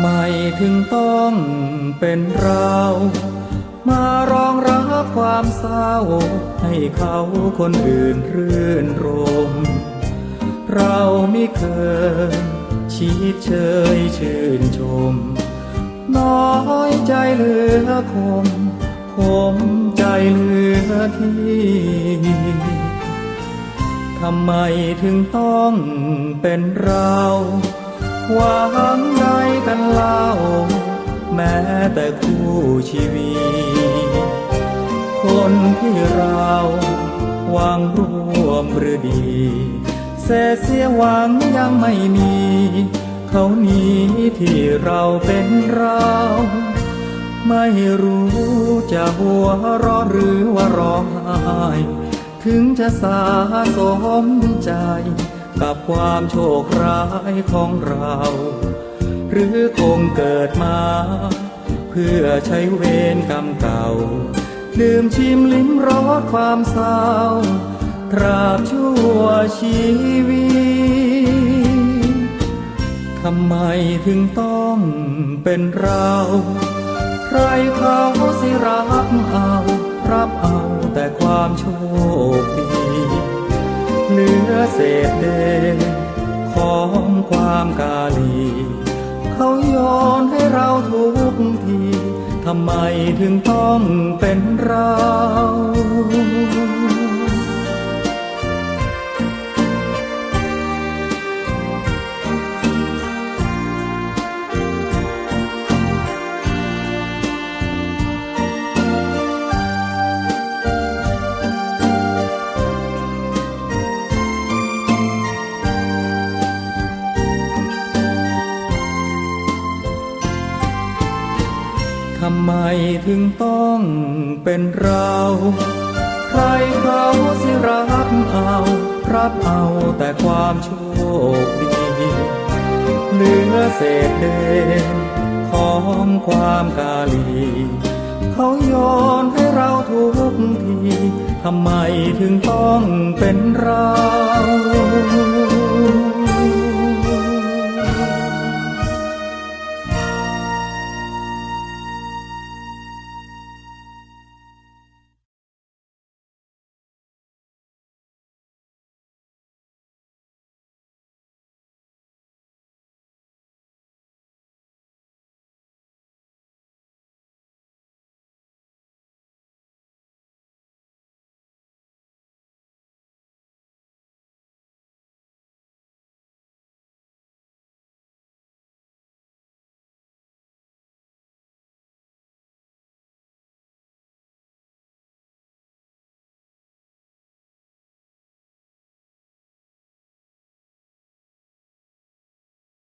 ำไมถึงต้องเป็นเรา มารองรับความเศร้า ให้เขาคนอื่นรื่นรม เราไม่เคยชีดเชยชื่นชม น้อยใจเหลือคมคมใจเหลือที่ทำไมถึงต้องเป็นเราหวัง เล่า แม้แต่คู่ชีวิตคนที่เราหวังร่วมหรือดี เสียเสียหวังยังไม่มี เขานี้ที่เราเป็นเรา ไม่รู้จะหัวร้อหรือว่าร้องไห้ถึงจะสาสมใจ กับความโชคร้ายของเรา หรือคงเกิดมา เพื่อใช้เวรกรรมเก่า ลืมชิมลิ้มรสความเศร้าตราบชั่วชีวิตทำไมถึงต้องเป็นเรา ใครเขาสิรับเอา รับเอาแต่ความโชคดีเหลือเศษเดของความกาลี เขาโยนให้เราทุกที ทำไมถึงต้องเป็นเรา ทำไมถึงต้องเป็นเรา ใครเขาสิรับเอารับเอาแต่ความโชคดีเหลือเศษเดนของความกาลี เขาโยนให้เราทุกที ทำไมถึงต้องเป็นเรา